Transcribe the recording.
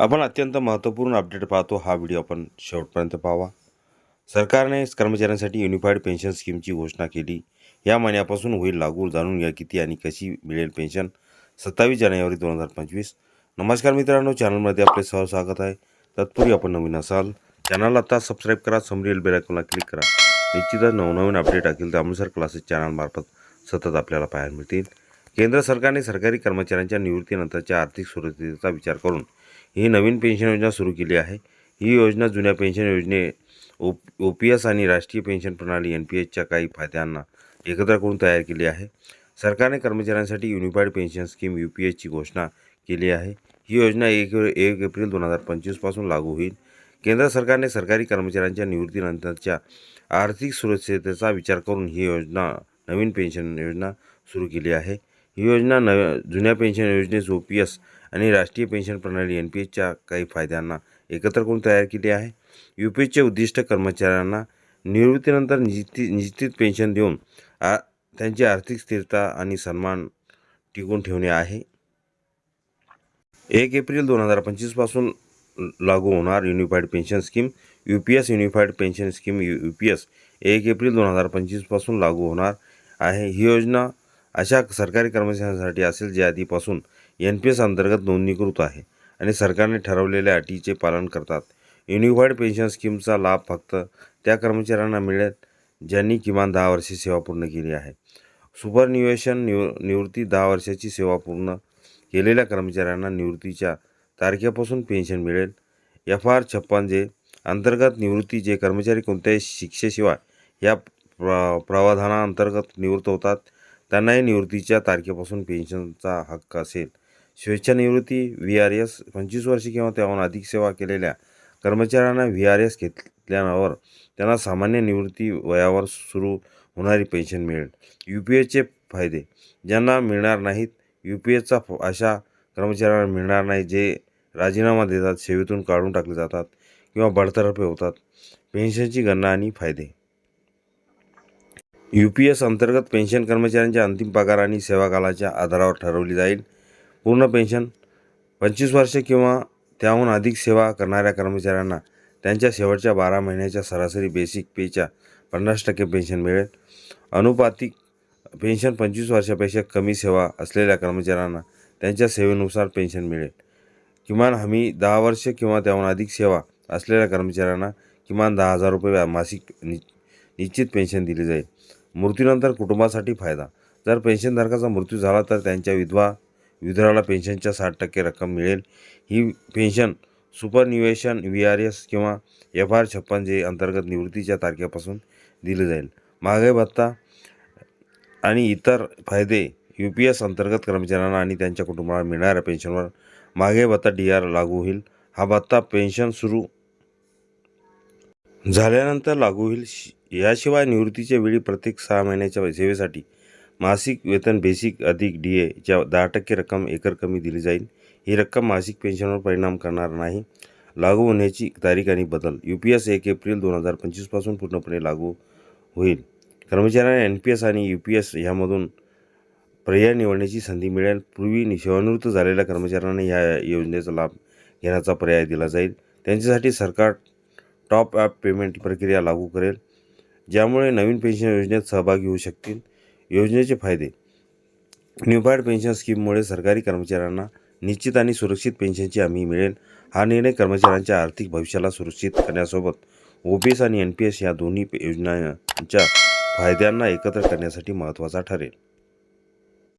आपण अत्यंत महत्त्वपूर्ण अपडेट पाहतो. हा व्हिडिओ आपण शेवटपर्यंत पाहावा. सरकारने कर्मचाऱ्यांसाठी युनिफाईड पेन्शन स्कीमची घोषणा केली. या महिन्यापासून होईल लागू. जाणून घ्या किती आणि कशी मिळेल पेन्शन सत्तावीस जानेवारी दोन हजार पंचवीस. नमस्कार मित्रांनो. चॅनलमध्ये आपले सह स्वागत आहे. तत्पूर्वी आपण नवीन असाल चॅनल आता सबस्क्राईब करा. समरील बेलायकॉनला क्लिक करा. निश्चितच नवनवीन अपडेट असेल तर अमृतसर क्लासेस चॅनलमार्फत सतत आपल्याला पाहायला मिळतील. केंद्र सरकारने सरकारी कर्मचाऱ्यांच्या निवृत्तीनंतरच्या आर्थिक सुरक्षिततेचा विचार करून ही नवीन पेन्शन योजना सुरू केली आहे. ही योजना जुन्या पेन्शन योजने ओ ओ पी एस आणि राष्ट्रीय पेन्शन प्रणाली एन पी एसच्या काही फायद्यांना एकत्र करून तयार केली आहे. सरकारने कर्मचाऱ्यांसाठी unified pension scheme U P एसची घोषणा केली आहे. ही योजना एक एक एप्रिल दोन हजार पंचवीसपासून लागू होईल. केंद्र सरकारने सरकारी कर्मचाऱ्यांच्या निवृत्तीनंतरच्या आर्थिक सुरक्षिततेचा विचार करून ही योजना नवीन पेन्शन योजना सुरू केली आहे. ही योजना नव जुन्या पेन्शन योजनेस ओ पी एस आणि राष्ट्रीय पेन्शन प्रणाली एन पी एसच्या काही फायद्यांना एकत्र करून तयार केली आहे. यू पी एसचे उद्दिष्ट कर्मचाऱ्यांना निवृत्तीनंतर निश्चित निश्चित पेन्शन देऊन आ त्यांची आर्थिक स्थिरता आणि सन्मान टिकून ठेवणे आहे. एक एप्रिल दोन हजार पंचवीसपासून लागू होणार unified pension scheme. U P S unified pension scheme U U P S एक एप्रिल दोन हजार पंचवीसपासून लागू होणार आहे. ही योजना अशा सरकारी कर्मचाऱ्यांसाठी असेल जे आधीपासून एन पी एस अंतर्गत नोंदणीकृत आहे आणि सरकारने ठरवलेल्या अटीचे पालन करतात. युनिफाईड पेन्शन स्कीमचा लाभ फक्त त्या कर्मचाऱ्यांना मिळेल ज्यांनी किमान दहा वर्षे सेवा पूर्ण केली आहे. सुपरनिवेशन निव निवृत्ती दहा वर्षाची सेवा पूर्ण केलेल्या कर्मचाऱ्यांना निवृत्तीच्या तारखेपासून पेन्शन मिळेल. एफ आर छप्पन जे अंतर्गत निवृत्ती जे कर्मचारी कोणत्याही शिक्षेशिवाय या प्र प्रावधानाअंतर्गत निवृत्त होतात त्यांनाही निवृत्तीच्या तारखेपासून पेन्शनचा हक्क असेल. स्वेच्छानिवृत्ती व्ही आर एस पंचवीस वर्षे किंवा त्याहून अधिक सेवा केलेल्या कर्मचाऱ्यांना व्ही आर एस घेतल्यावर त्यांना सामान्य निवृत्ती वयावर सुरू होणारी पेन्शन मिळेल. यू पी एसचे फायदे ज्यांना मिळणार नाहीत यू पी एसचा अशा कर्मचाऱ्यांना मिळणार नाही जे राजीनामा देतात सेवेतून काढून टाकले जातात किंवा बडतर्फे होतात. पेन्शनची गणना आणि फायदे. यू पी एस अंतर्गत पेन्शन कर्मचाऱ्यांच्या अंतिम पगार आणि सेवाकालाच्या आधारावर ठरवली जाईल. पूर्ण पेन्शन पंचवीस वर्षे किंवा त्याहून अधिक सेवा करणाऱ्या कर्मचाऱ्यांना त्यांच्या शेवटच्या बारा महिन्याच्या सरासरी बेसिक पेच्या पन्नास टक्के पेन्शन मिळेल. अनुपातिक पेन्शन पंचवीस वर्षापेक्षा कमी सेवा असलेल्या कर्मचाऱ्यांना त्यांच्या सेवेनुसार पेन्शन मिळेल. किमान हमी दहा वर्ष किंवा त्याहून अधिक सेवा असलेल्या कर्मचाऱ्यांना किमान दहा हजार रुपये मासिक नि निश्चित पेन्शन दिली जाईल. मृत्यूनंतर कुटुंबासाठी फायदा. जर पेन्शनधारकाचा मृत्यू झाला तर त्यांच्या विधवा विधवाला पेन्शनच्या साठ टक्के रक्कम मिळेल. ही pension superannuation V R S किंवा एफ आर छप्पन जे अंतर्गत निवृत्तीच्या तारखेपासून दिले जाईल. महागाई भत्ता आणि इतर फायदे यू पी एस अंतर्गत कर्मचाऱ्यांना आणि त्यांच्या कुटुंबाला मिळणाऱ्या पेन्शनवर महागाई भत्ता डी आर लागू होईल. हा भत्ता पेन्शन सुरू झाल्यानंतर लागू होईल. शि- याशिवाय निवृत्तीच्या वेळी प्रत्येक सहा महिन्याच्या सेवेसाठी मासिक वेतन बेसिक अधिक डी एच्या दहा टक्के रक्कम एकर कमी दिली जाईल. ही रक्कम मासिक पेन्शनवर परिणाम करणार नाही. लागू होण्याची तारीख आणि बदल. यू पी एस एक एप्रिल दोन हजार पंचवीसपासून पूर्णपणे लागू होईल. कर्मचाऱ्यांना एन पी एस आणि यू पी एस ह्यामधून पर्याय निवडण्याची संधी मिळेल. पूर्वी सेवानिवृत्त झालेल्या कर्मचाऱ्यांना या योजनेचा लाभ घेण्याचा पर्याय दिला जाईल. त्यांच्यासाठी सरकार टॉप ॲप पेमेंट प्रक्रिया लागू करेल ज्यामुळे नवीन पेन्शन योजनेत सहभागी होऊ शकतील. योजनेचे फायदे. न्यूफाईड पेन्शन स्कीममुळे सरकारी कर्मचाऱ्यांना निश्चित आणि सुरक्षित पेन्शनची हमी मिळेल. हा निर्णय कर्मचाऱ्यांच्या आर्थिक भविष्याला सुरक्षित करण्यासोबत ओ पी एस आणि एन पी एस या दोन्ही योजनांच्या फायद्यांना एकत्र करण्यासाठी महत्त्वाचा ठरेल.